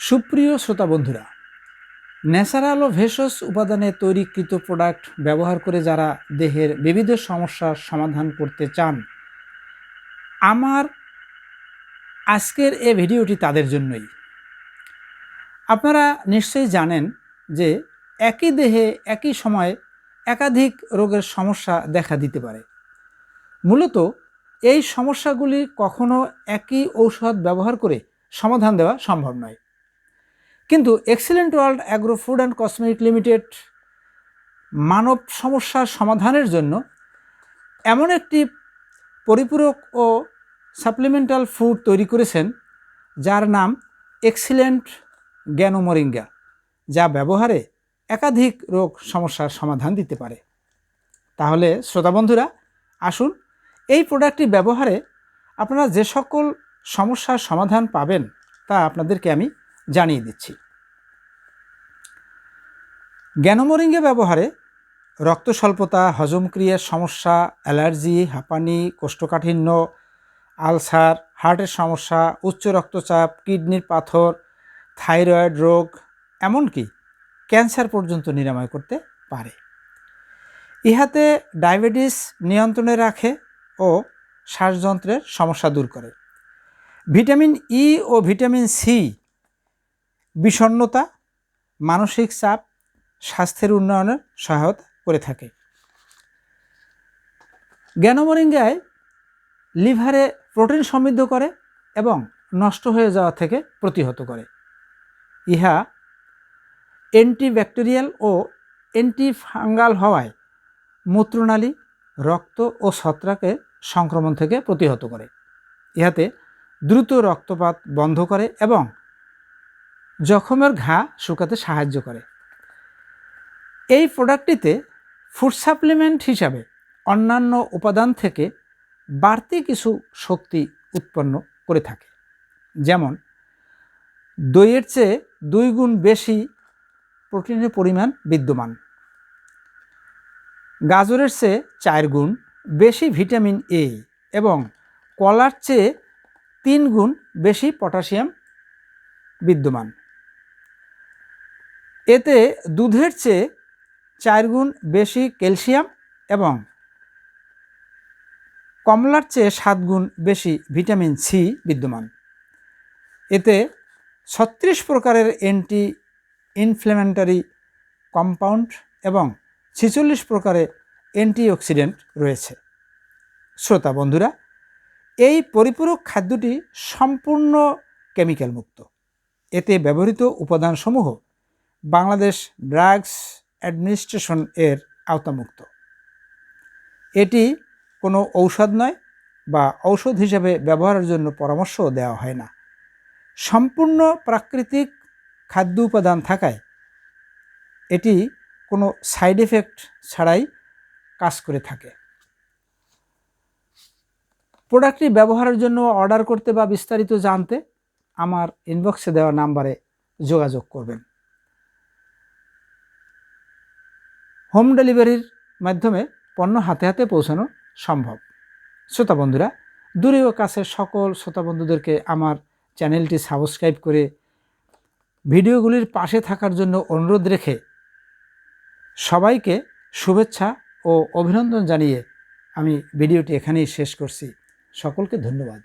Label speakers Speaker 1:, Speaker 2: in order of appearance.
Speaker 1: সুপ্রিয় শ্রোতা বন্ধুরা, ন্যাচারাল ও ভেষজ উপাদানে তৈরিকৃত প্রোডাক্ট ব্যবহার করে যারা দেহের বিবিধ সমস্যার সমাধান করতে চান, আমার আজকের এ ভিডিওটি তাদের জন্যই। আপনারা নিশ্চয়ই জানেন যে একই দেহে একই সময়ে একাধিক রোগের সমস্যা দেখা দিতে পারে। মূলত এই সমস্যাগুলি কখনো একই ঔষধ ব্যবহার করে সমাধান দেওয়া সম্ভব নয়। কিন্তু excellent world agro food and cosmetic limited মানব সমস্যার সমাধানের জন্য এমন একটি পরিপূরক ও সাপ্লিমেন্টাল ফুড তৈরি করেছেন, যার নাম এক্সিলেন্ট জ্ঞানমরিঙ্গা, যা ব্যবহারে একাধিক রোগ সমস্যার সমাধান দিতে পারে। তাহলে, শ্রোতা বন্ধুরা, আসুন এই প্রোডাক্টটি ব্যবহারে আপনারা যে সকল সমস্যার সমাধান পাবেন তা আপনাদেরকে আমি জানিয়ে দিচ্ছি। জ্ঞানমরিঙ্গে ব্যবহারে রক্ত স্বল্পতা হজমক্রিয়ার সমস্যা, অ্যালার্জি, হাঁপানি, কোষ্ঠকাঠিন্য, আলসার, হার্টের সমস্যা, উচ্চ রক্তচাপ, কিডনির পাথর, থাইরয়েড রোগ, এমনকি ক্যান্সার পর্যন্ত নিরাময় করতে পারে। ইহাতে ডায়াবেটিস নিয়ন্ত্রণে রাখে ও শ্বাসযন্ত্রের সমস্যা দূর করে। ভিটামিন ই ও ভিটামিন সি বিষণ্নতা মানসিক চাপ স্বাস্থ্যের উন্নয়নে সহায়তা করে থাকে। জ্ঞানমরিঙ্গায় লিভারে প্রোটিন সমৃদ্ধ করে এবং নষ্ট হয়ে যাওয়া থেকে প্রতিহত করে। ইহা অ্যান্টিব্যাকটেরিয়াল ও অ্যান্টিফাঙ্গাল হওয়ায় মূত্রনালী, রক্ত ও ছত্রাকের সংক্রমণ থেকে প্রতিহত করে। ইহাতে দ্রুত রক্তপাত বন্ধ করে এবং জখমের ঘা শুকাতে সাহায্য করে। এই প্রোডাক্টটিতে ফুড সাপ্লিমেন্ট হিসাবে অন্যান্য উপাদান থেকে বাড়তি কিছু শক্তি উৎপন্ন করে থাকে। যেমন, দইয়ের চেয়ে দুই গুণ বেশি প্রোটিনের পরিমাণ বিদ্যমান। গাজরের চেয়ে চার গুণ বেশি ভিটামিন এ এবং কলার চেয়ে তিন গুণ বেশি পটাশিয়াম বিদ্যমান। এতে দুধের চেয়ে চার গুণ বেশি ক্যালসিয়াম এবং কমলার চেয়ে সাত গুণ বেশি ভিটামিন সি বিদ্যমান। এতে ছত্রিশ প্রকারের অ্যান্টি ইনফ্লেমেন্টারি কম্পাউন্ড এবং ছেচল্লিশ প্রকারের অ্যান্টিঅক্সিডেন্ট রয়েছে। শ্রোতা বন্ধুরা, এই পরিপূরক খাদ্যটি সম্পূর্ণ কেমিক্যাল মুক্ত। এতে ব্যবহৃত উপাদানসমূহ বাংলাদেশ ড্রাগস অ্যাডমিনিস্ট্রেশন এর আওতামুক্ত। এটি কোনো ঔষধ নয় বা ঔষধ হিসেবে ব্যবহারের জন্য পরামর্শও দেওয়া হয় না। সম্পূর্ণ প্রাকৃতিক খাদ্য উপাদান থাকায় এটি কোনো সাইড এফেক্ট ছাড়াই কাজ করে থাকে। প্রোডাক্টটি ব্যবহারের জন্য অর্ডার করতে বা বিস্তারিত জানতে আমার ইনবক্সে দেওয়া নাম্বারে যোগাযোগ করবেন। হোম ডেলিভারির মাধ্যমে পণ্য হাতে হাতে পৌঁছানো সম্ভব। শ্রোতা বন্ধুরা দূরে ও কাছে সকল শ্রোতা বন্ধুদেরকে আমার চ্যানেলটি সাবস্ক্রাইব করে ভিডিওগুলির পাশে থাকার জন্য অনুরোধ রেখে সবাইকে শুভেচ্ছা ও অভিনন্দন জানিয়ে আমি ভিডিওটি এখানেই শেষ করছি। সকলকে ধন্যবাদ।